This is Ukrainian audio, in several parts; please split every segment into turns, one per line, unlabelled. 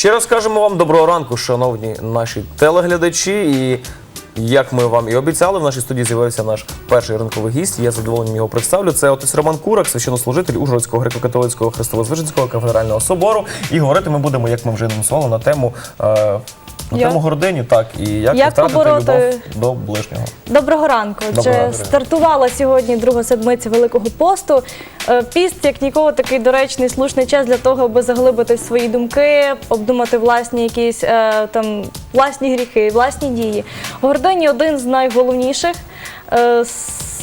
Ще раз кажемо вам доброго ранку, шановні наші телеглядачі. І як ми вам і обіцяли, в нашій студії з'явився наш перший ранковий гість. Я задоволенням його представлю. Це отець Роман Курак, священнослужитель Ужгородського греко-католицького христовозвиженського кафедрального собору. І говорити ми будемо, як ми вже анонсували, на тему. Е, на
Як?
тему гордині, так, і як,
Як
втратити
побороти-
любов до ближнього.
Доброго ранку.
Доброго ранку.
стартувала сьогодні друга седмиця Великого посту. Е, Піст, як ніколи, такий доречний, слушний час для того, аби заглибити свої думки, обдумати власні якісь е, там власні гріхи, власні дії. Гордині один з найголовніших е,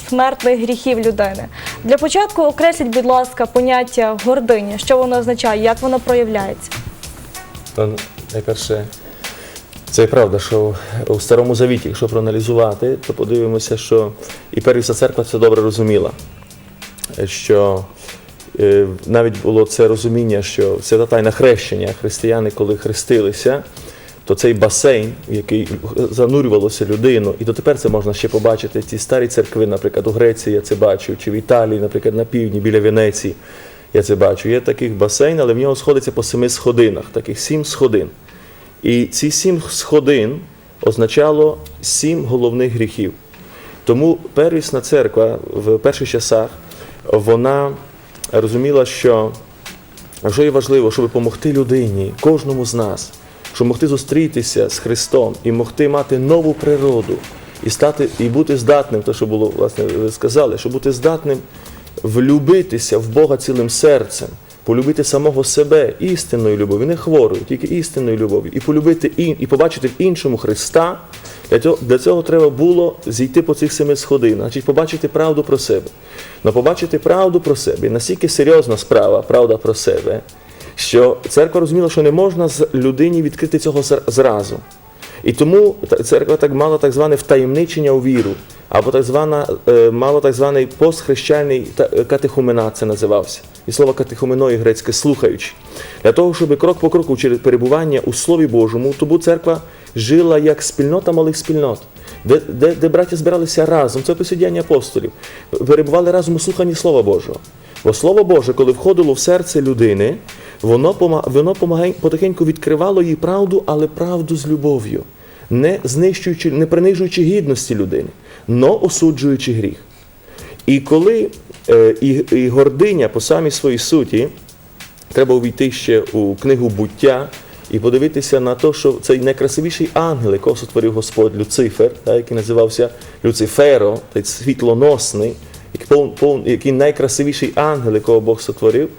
смертних гріхів людини. Для початку окресліть, будь ласка, поняття гординя, що воно означає, як воно проявляється.
То найперше, це і правда, що у Старому Завіті, якщо проаналізувати, то подивимося, що і Первісна церква це добре розуміла, що е, навіть було це розуміння, що свята тайна хрещення, християни, коли хрестилися, то цей басейн, в який занурювалося людину, і дотепер це можна ще побачити. Ці старі церкви, наприклад, у Греції я це бачив, чи в Італії, наприклад, на півдні, біля Венеції. Я це бачу. Є таких басейн, але в нього сходиться по семи сходинах, таких сім сходин. І ці сім сходин означало сім головних гріхів. Тому первісна церква в перших часах вона розуміла, що що є важливо, щоб допомогти людині, кожному з нас, щоб могти зустрітися з Христом і могти мати нову природу, і стати, і бути здатним, то що було, власне, ви сказали, щоб бути здатним влюбитися в Бога цілим серцем, полюбити самого себе істинною любов'ю, не хворою, тільки істинною любов'ю, і полюбити ін, і побачити в іншому Христа. Для цього, для цього треба було зійти по цих семи сходинах, значить побачити правду про себе. Но побачити правду про себе, настільки серйозна справа, правда про себе, що церква розуміла, що не можна з людині відкрити цього зр- зразу. І тому церква так мала так зване втаємничення у віру, або так звана, е, мало так званий постхрещальний е, це називався. І слово катехуменої грецьке слухаючи. Для того, щоб крок по кроку через перебування у Слові Божому, тому церква жила як спільнота малих спільнот, де, де, де браття збиралися разом, це посидяння апостолів, перебували разом у слуханні Слова Божого. Бо Слово Боже, коли входило в серце людини, воно, воно потихеньку відкривало їй правду, але правду з любов'ю, не знищуючи, не принижуючи гідності людини, но осуджуючи гріх. І коли е, і, і гординя по самій своїй суті, треба увійти ще у книгу буття і подивитися на те, що цей найкрасивіший ангел, якого сотворив Господь Люцифер, так, який називався Люциферо, той світлоносний, який, найкрасивіший ангел, якого Бог сотворив,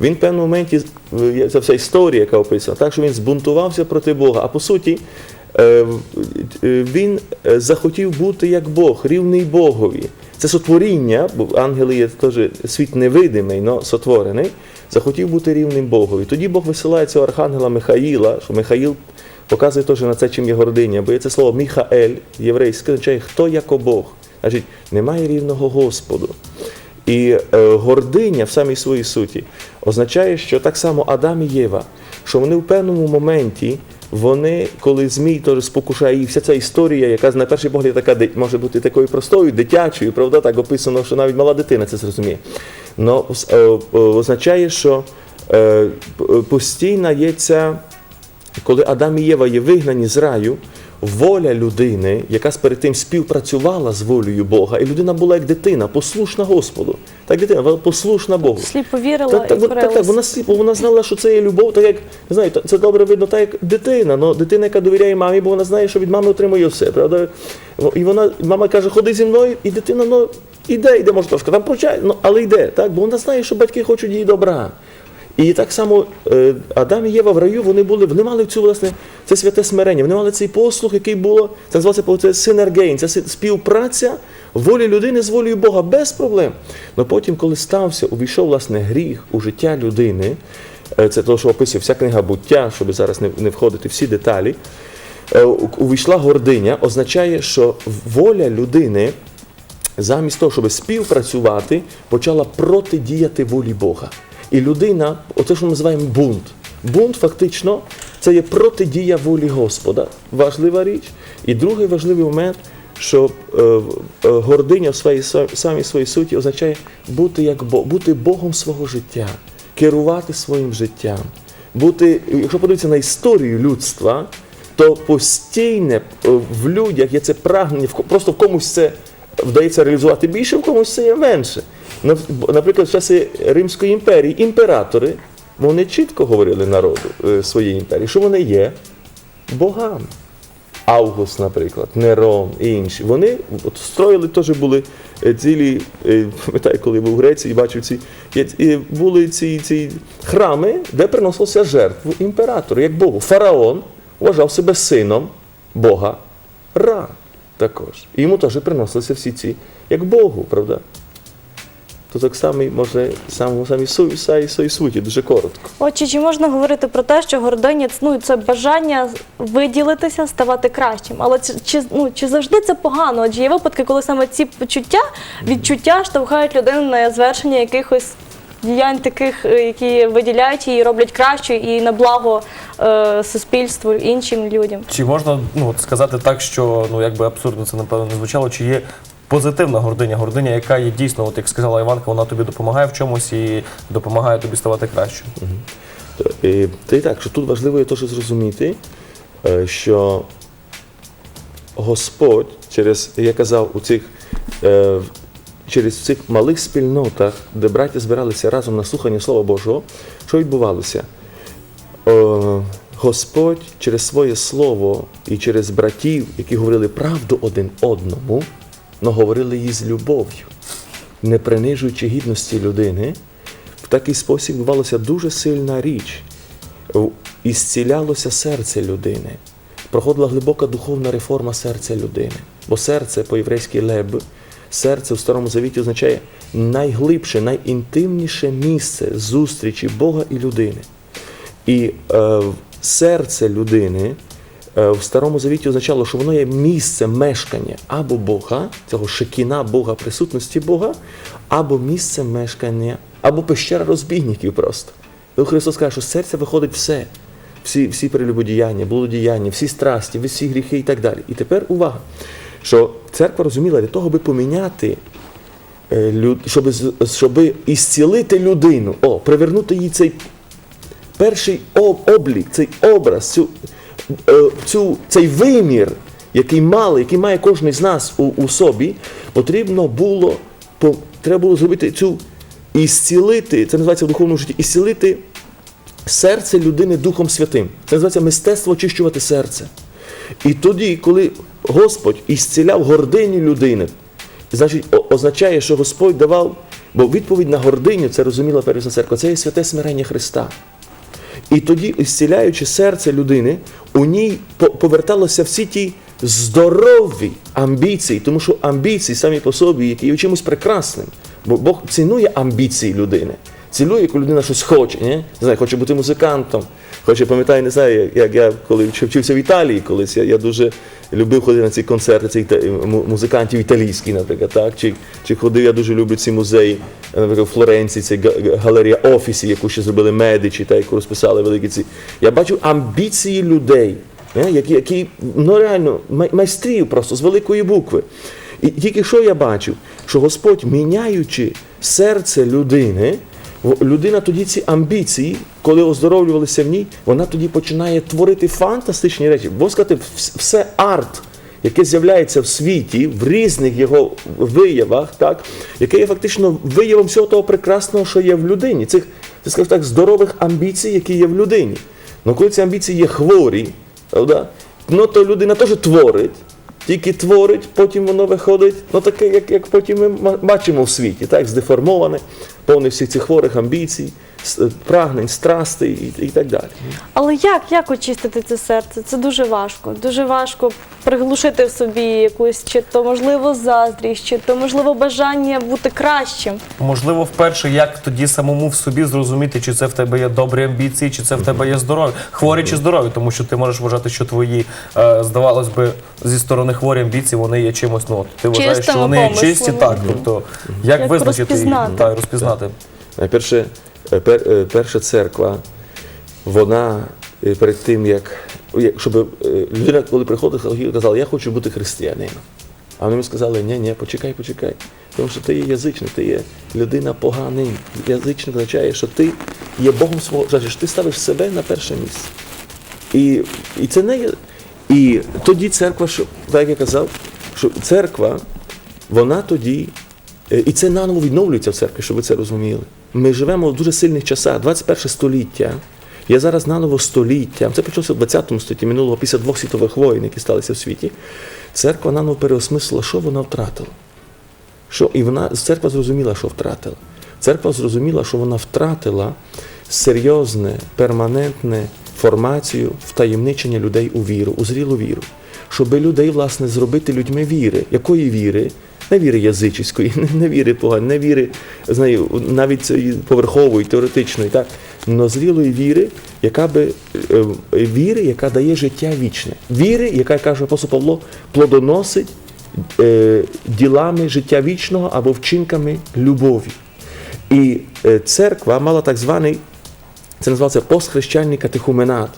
він в певному моменті, е, це вся історія, яка описана, так що він збунтувався проти Бога. А по суті, е, е, він захотів бути як Бог, рівний Богові. Це сотворіння, бо ангели є теж світ невидимий, але сотворений, захотів бути рівним Богові. Тоді Бог висилає цього архангела Михаїла, що Михаїл показує теж на це, чим є гординя, бо є це слово Міхаель, єврейське, означає хто як Бог. Значить, немає рівного Господу. І е, гординя в самій своїй суті означає, що так само Адам і Єва, що вони в певному моменті, вони, коли Змій теж спокушає їх, вся ця історія, яка на перший погляд така може бути такою простою, дитячою, правда, так описано, що навіть мала дитина це зрозуміє. Но е, е, означає, що е, п- постійна є ця коли Адам і Єва є вигнані з раю, воля людини, яка перед тим співпрацювала з волею Бога, і людина була як дитина, послушна Господу. Так дитина, вона послушна Богу.
Сліпо вірила
Так, так,
і
так, так, вона сліпо, вона знала, що це є любов, так як не знаю, це добре видно, так як дитина. Ну, дитина, яка довіряє мамі, бо вона знає, що від мами отримує все. Правда? І вона, мама каже, ходи зі мною, і дитина ну, іде, йде, може трошки там прочай, ну, але йде, так? бо вона знає, що батьки хочуть їй добра. І так само е, Адам і Єва в раю вони були, вони мали цю власне це святе смирення, вони мали цей послух, який було, це називається це синергейн, це співпраця волі людини з волею Бога без проблем. Но потім, коли стався, увійшов власне гріх у життя людини, е, це те, що описує вся книга буття, щоб зараз не, входити всі деталі. е, Увійшла гординя, означає, що воля людини замість того, щоб співпрацювати, почала протидіяти волі Бога. І людина, оце що ми називаємо бунт. Бунт фактично це є протидія волі Господа. Важлива річ. І другий важливий момент, що е, е, гординя в своїй самій своїй суті означає бути як Бог, бути Богом свого життя, керувати своїм життям. бути, якщо подивитися на історію людства, то постійне е, в людях є це прагнення, просто в комусь це вдається реалізувати більше, в комусь це є менше. Наприклад, в часи Римської імперії імператори вони чітко говорили народу е, своєї імперії, що вони є богами. Август, наприклад, Нерон і інші. Вони от строїли теж були е, цілі, е, пам'ятаю, коли був в Греції, бачив ці були ці, ці храми, де приносилося жертву імператору, як Богу. Фараон вважав себе сином Бога Ра також. І йому теж приносилися всі ці, як Богу, правда? То так само може самому самі су- суті, дуже коротко.
Отже, чи можна говорити про те, що гординя ну, це бажання виділитися, ставати кращим? Але чи, чи, ну, чи завжди це погано? Адже є випадки, коли саме ці почуття, відчуття штовхають людину на звершення якихось діянь таких, е, які виділяють її, роблять краще і на благо е, суспільству, іншим людям.
Чи можна ну, от сказати так, що ну якби абсурдно це напевно не звучало, чи є позитивна гординя, гординя, яка є дійсно, от як сказала Іванка, вона тобі допомагає в чомусь і допомагає тобі ставати кращим.
Та й так, що тут важливо теж зрозуміти, е, що Господь через, я казав, у цих, е, через цих малих спільнотах, де браття збиралися разом на слухання Слова Божого, що відбувалося? Е, Господь через своє слово і через братів, які говорили правду один одному, но говорили її з любов'ю, не принижуючи гідності людини, в такий спосіб відбувалася дуже сильна річ. В- Ісцілялося серце людини. Проходила глибока духовна реформа серця людини. Бо серце по-єврейськи леб, серце в Старому Завіті означає найглибше, найінтимніше місце зустрічі Бога і людини. І е, серце людини в Старому Завіті означало, що воно є місце мешкання або Бога, цього шекіна Бога, присутності Бога, або місце мешкання, або пещера розбійників просто. І Христос каже, що з серця виходить все. Всі, всі прелюбодіяння, блудодіяння, всі страсті, всі гріхи і так далі. І тепер увага, що церква розуміла для того, аби поміняти е, люд, щоб, щоб ісцілити людину, о, привернути їй цей перший об- облік, цей образ, цю, е, цю, цей вимір, який мали, який має кожен з нас у, у собі, потрібно було, по, треба було зробити цю ісцілити, це називається в духовному житті, ісцілити серце людини Духом Святим. Це називається мистецтво очищувати серце. І тоді, коли Господь ісціляв гординю людини, значить, означає, що Господь давав, бо відповідь на гординю, це розуміла перша церква, це є святе смирення Христа. І тоді, зціляючи серце людини, у ній по- поверталося всі ті здорові амбіції, тому що амбіції самі по собі, є чимось прекрасним. Бо Бог цінує амбіції людини. Цілує, коли людина щось хоче, не? Не знаю, хоче бути музикантом. Хоче, пам'ятаю, не знаю, як- я коли вчився в Італії колись, я, я дуже любив ходити на ці концерти цих музикантів італійських, наприклад, так? Чи, чи ходив, я дуже люблю ці музеї, наприклад, в Флоренції, це галерія офісів, яку ще зробили медичі, та яку розписали великі ці. Я бачу амбіції людей, не? які, які ну, реально майстрів просто з великої букви. І тільки що я бачив, що Господь, міняючи серце людини, людина тоді ці амбіції, коли оздоровлювалися в ній, вона тоді починає творити фантастичні речі. Бо сказати, все арт, яке з'являється в світі, в різних його виявах, так, яке є фактично виявом всього того прекрасного, що є в людині, цих, це, скажімо так, здорових амбіцій, які є в людині. Ну коли ці амбіції є хворі, правда, ну то людина теж творить. Тільки творить, потім воно виходить, ну таке, як, як потім ми бачимо в світі, так, здеформоване, повне всіх цих хворих амбіцій, прагнень, страстей і, і так далі.
Але як, як очистити це серце? Це дуже важко. Дуже важко приглушити в собі якусь чи то можливо заздрість, чи то можливо бажання бути кращим.
Можливо, вперше, як тоді самому в собі зрозуміти, чи це в тебе є добрі амбіції, чи це в тебе є здорові, хворі чи здорові, тому що ти можеш вважати, що твої, е, здавалось би, зі сторони хворі амбіції, вони є чимось. Ну от ти вважаєш, що вони є
помислами.
чисті, так. Тобто, як,
Як
визначити
розпізнати.
та, розпізнати?
Найперше, пер, перша церква, вона е, перед тим, як, щоб е, людина, коли приходила, казала, я хочу бути християнином. А вони йому сказали, ні, ні, почекай, почекай. Тому що ти є язичник, ти є людина поганий. Язичник означає, що ти є Богом свого життя. Ти ставиш себе на перше місце. І, і це не є. І тоді церква, що, так як я казав, що церква, вона тоді, е, і це наново відновлюється в церкві, щоб ви це розуміли. Ми живемо в дуже сильних часах, 21 століття. Я зараз наново століття, це почалося в 20 столітті минулого після двох світових воєн, які сталися в світі. Церква наново переосмислила, що вона втратила. Що, і вона церква зрозуміла, що втратила. Церква зрозуміла, що вона втратила серйозне, перманентне формацію втаємничення людей у віру, у зрілу віру. Щоб людей, власне, зробити людьми віри. Якої віри? Не віри язичської, не, віри поганої, не віри, знаю, навіть поверхової, теоретичної, так, но зрілої віри, яка би е, е, віри, яка дає життя вічне. Віри, яка, каже апостол Павло, плодоносить е, ділами життя вічного або вчинками любові. І е, церква мала так званий, це називається постхрещальний катехуменат.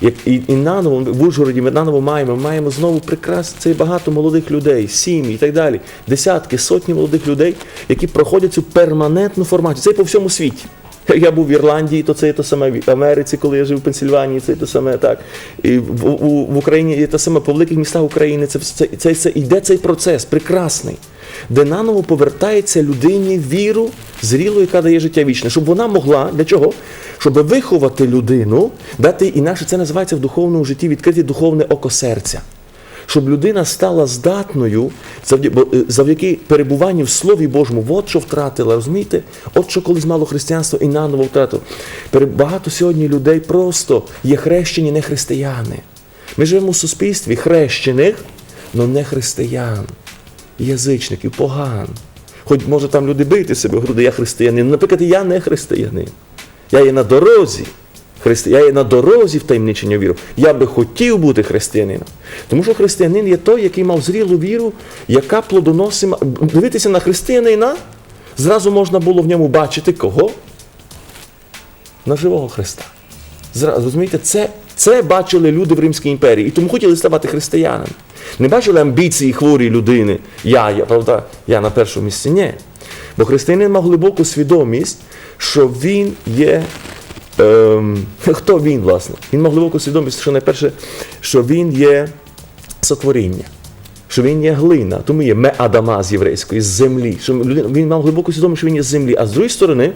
Як і, і наново в Ужгороді ми наново маємо, маємо знову прекрас, це багато молодих людей, сім'ї і так далі. Десятки, сотні молодих людей, які проходять цю перманентну формацію. Це по всьому світі. Я був в Ірландії, то це є те саме в Америці, коли я жив в Пенсільванії, це є те саме так. І в, у, в Україні є те саме по великих містах України. Це, це, це, це іде цей процес прекрасний, де наново повертається людині віру зрілу, яка дає життя вічне, щоб вона могла для чого? Щоб виховати людину, дати інакше це називається в духовному житті відкрити духовне око серця. Щоб людина стала здатною е, завдяки перебуванню в Слові Божому, от що втратила, розумієте? От що колись мало християнство і наново втратило. Багато сьогодні людей просто є хрещені не християни. Ми живемо в суспільстві хрещених, але не християн, язичників, поган. Хоч може там люди бити себе груди, я християнин. Наприклад, я не християнин. Я є на дорозі. Я є на дорозі в таємничення віру. Я би хотів бути християнином. Тому що християнин є той, який мав зрілу віру, яка плодоносима. Дивитися на християнина, зразу можна було в ньому бачити кого? На живого Христа. Зразу, розумієте, це, це бачили люди в Римській імперії і тому хотіли ставати християнами. Не бачили амбіції хворої людини. Я, я, правда, я на першому місці. Ні. Бо християнин мав глибоку свідомість, що він є. Ем, хто він, власне? Він мав глибоку свідомість, що найперше, що він є сотворіння, що він є глина, тому є ме Адама з єврейської, з землі. Що він мав глибоку свідомість, що він є з землі. А з другої сторони,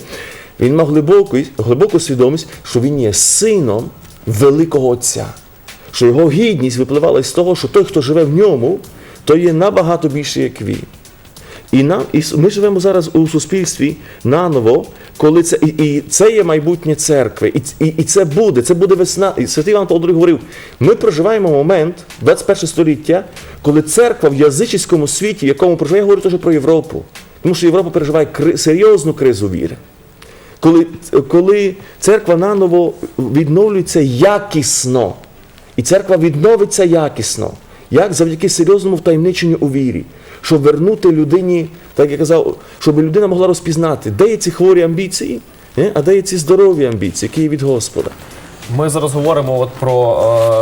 він мав глибоку, глибоку свідомість, що він є сином великого Отця. Що його гідність випливала з того, що той, хто живе в ньому, той є набагато більший, як він. І нам, і ми живемо зараз у суспільстві наново, коли це і, і це є майбутнє церкви, і, і, і це буде, це буде весна. І Святий Іван Павло II говорив: ми проживаємо момент 21 століття, коли церква в язичському світі, в якому проживає, я говорю теж про Європу, тому що Європа переживає кри, серйозну кризу віри. Коли, коли церква наново відновлюється якісно, і церква відновиться якісно, як завдяки серйозному втаємниченню у вірі, щоб вернути людині, так я казав, щоб людина могла розпізнати, де є ці хворі амбіції, е, а де є ці здорові амбіції, які є від Господа.
Ми зараз говоримо от про е,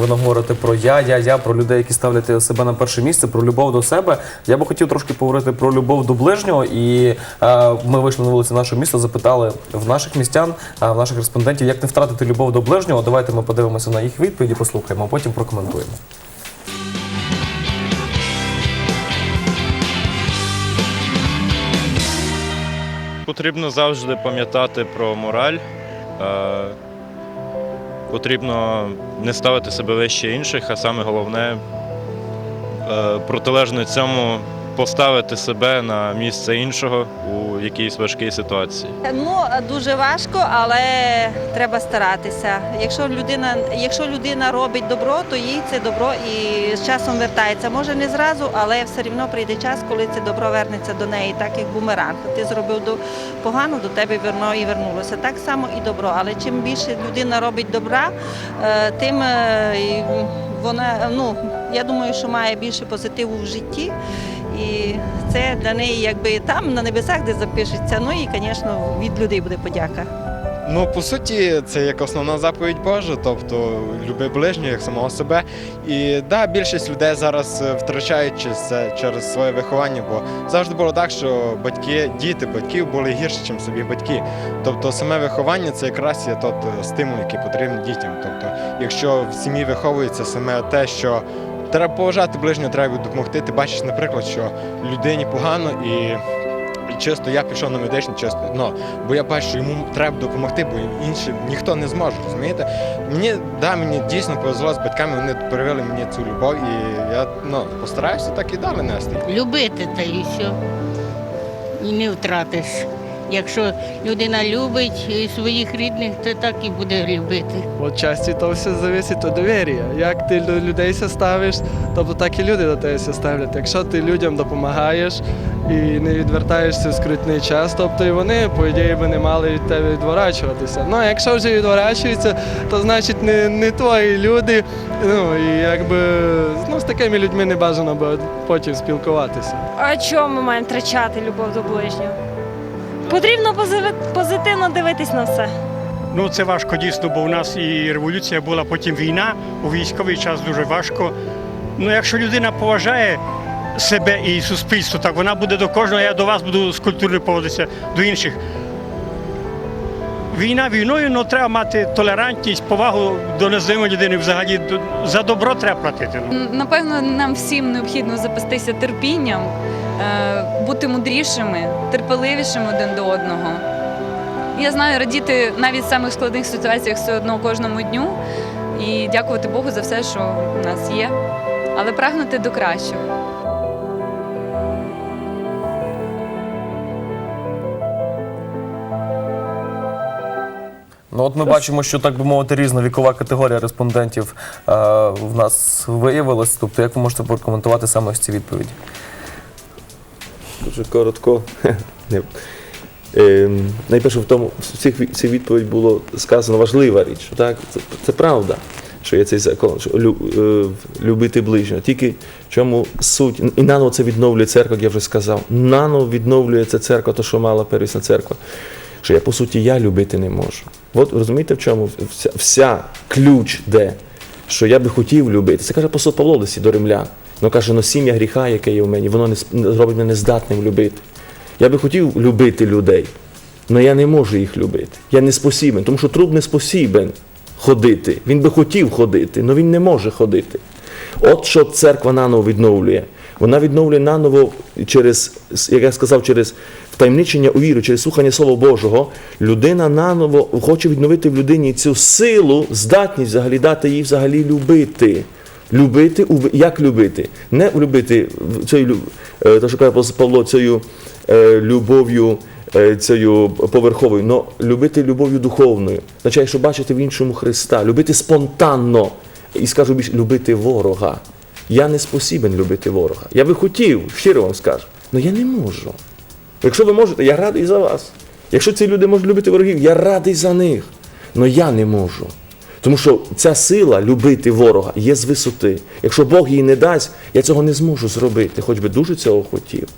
ви нам говорите про я, я, я, про людей, які ставлять себе на перше місце, про любов до себе. Я би хотів трошки поговорити про любов до ближнього. І е, ми вийшли на вулиці нашого міста, запитали в наших містян, е, в наших респондентів, як не втратити любов до ближнього. Давайте ми подивимося на їх відповіді, послухаємо, а потім прокоментуємо.
Потрібно завжди пам'ятати про мораль. Потрібно не ставити себе вище інших, а саме головне е, протилежно цьому поставити себе на місце іншого у якійсь важкій ситуації.
Ну дуже важко, але треба старатися. Якщо людина, якщо людина робить добро, то їй це добро і з часом вертається. Може не зразу, але все одно прийде час, коли це добро вернеться до неї, так як бумеранг. Ти зробив до погано, до тебе верно і вернулося. Так само і добро. Але чим більше людина робить добра, е, тим е, вона ну я думаю, що має більше позитиву в житті. І це для неї якби там на небесах де запишеться. Ну і, звісно, від людей буде подяка.
Ну, по суті, це як основна заповідь Божа, тобто люби ближнього як самого себе. І да, більшість людей зараз е, втрачають це через своє виховання, бо завжди було так, що батьки, діти батьків були гірші, ніж собі батьки. Тобто саме виховання це якраз є тот е, стимул, який потрібен дітям. Тобто, якщо в сім'ї виховується саме те, що треба поважати ближнього, треба допомогти. Ти бачиш, наприклад, що людині погано і. Чисто я пішов на медичне, чисто ну, бо я бачу, що йому треба допомогти, бо іншим ніхто не зможе, розумієте? Мені да, мені дійсно повезло з батьками, вони привели мені цю любов, і я ну, постараюся так і далі нести.
любити та і все. І не втратиш. Якщо людина любить е, своїх рідних, то так і буде любити.
От часті то все залежить від довір'я. Як ти до людей ставиш, тобто так і люди до тебе ся ставлять. Якщо ти людям допомагаєш і не відвертаєшся в скрутний час, тобто і вони, по ідеї, би не мали від тебе відворачуватися. Ну а якщо вже відворачуються, то значить не, не твої люди. Ну і якби ну, з такими людьми не бажано би потім спілкуватися.
А чому ми маємо втрачати любов до ближнього? Потрібно позитивно дивитись на все.
Ну це важко дійсно, бо у нас і революція була, потім війна. У військовий час дуже важко. Ну, якщо людина поважає себе і суспільство, так вона буде до кожного, я до вас буду з культурою поводитися, до інших. Війна війною, але треба мати толерантність, повагу до незнайомої людини. Взагалі за добро треба платити. ну.
Напевно, нам всім необхідно запастися терпінням, е, бути мудрішими, терпеливішими один до одного. Я знаю, радіти навіть в самих складних ситуаціях все одно кожному дню і дякувати Богу за все, що в нас є, але прагнути до кращого.
Ну от ми бачимо, що так би мовити, різна вікова категорія респондентів е, в нас виявилась. Тобто, як ви можете прокоментувати саме ось ці відповіді?
Дуже коротко. Ем, найперше в тому, в цих цій відповідь було сказано важлива річ. Так? Це, це правда, що є цей закон, що лю, е, любити ближнього. Тільки чому суть, і наново це відновлює церква, як я вже сказав. Наново відновлюється церква, то, що мала первісна церква. Що я, по суті, я любити не можу. От розумієте, в чому вся, вся ключ де? Що я би хотів любити. Це каже апостол Павло в листі до римлян. Він каже, ну сім'я гріха, яке є в мені, воно не зробить мене здатним любити. Я би хотів любити людей, але я не можу їх любити. Я не спосібен, тому що труп не спосібен ходити. Він би хотів ходити, але він не може ходити. От що церква наново відновлює. Вона відновлює наново через, як я сказав, через втаємничення у віру, через слухання Слова Божого. Людина наново хоче відновити в людині цю силу, здатність взагалі дати їй взагалі любити. Любити, як любити? Не любити цією, е, що каже Павло, цією е, любов'ю, е, цією поверховою, но любити любов'ю духовною. Означає, що бачити в іншому Христа, любити спонтанно. І скажу більше, любити ворога. Я не спосібен любити ворога. Я би хотів, щиро вам скажу, але я не можу. Якщо ви можете, я радий за вас. Якщо ці люди можуть любити ворогів, я радий за них. Але я не можу. Тому що ця сила любити ворога є з висоти. Якщо Бог її не дасть, я цього не зможу зробити, хоч би дуже цього хотів.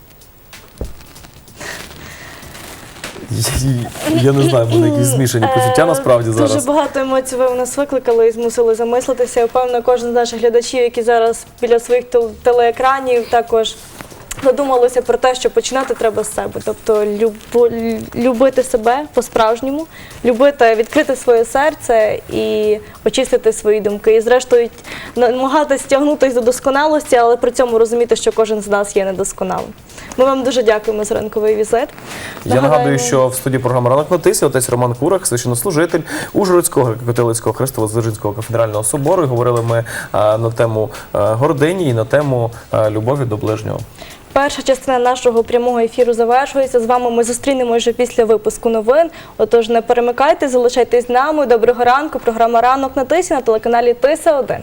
Я не знаю, вони якісь змішані почуття насправді
Е, Дуже багато емоцій ви в нас викликали і змусили замислитися. Я впевнена, кожен з наших глядачів, які зараз біля своїх телеекранів, також задумалися про те, що починати треба з себе. Тобто любо- любити себе по-справжньому, любити, відкрити своє серце і очистити свої думки. І зрештою намагатися тягнутися до досконалості, але при цьому розуміти, що кожен з нас є недосконалим. Ми вам дуже дякуємо за ранковий візит.
Я нагадую, що в студії програми Ранок на тисі отець Роман Курак, священнослужитель Ужгородського греко-католицького Христово-Звержинського кафедрального собору. І говорили ми на тему гордині і на тему любові до ближнього.
Перша частина нашого прямого ефіру завершується. З вами ми зустрінемося вже після випуску новин. Отож, не перемикайте, залишайтесь з нами. Доброго ранку. Програма Ранок на тисі на телеканалі Тиса 1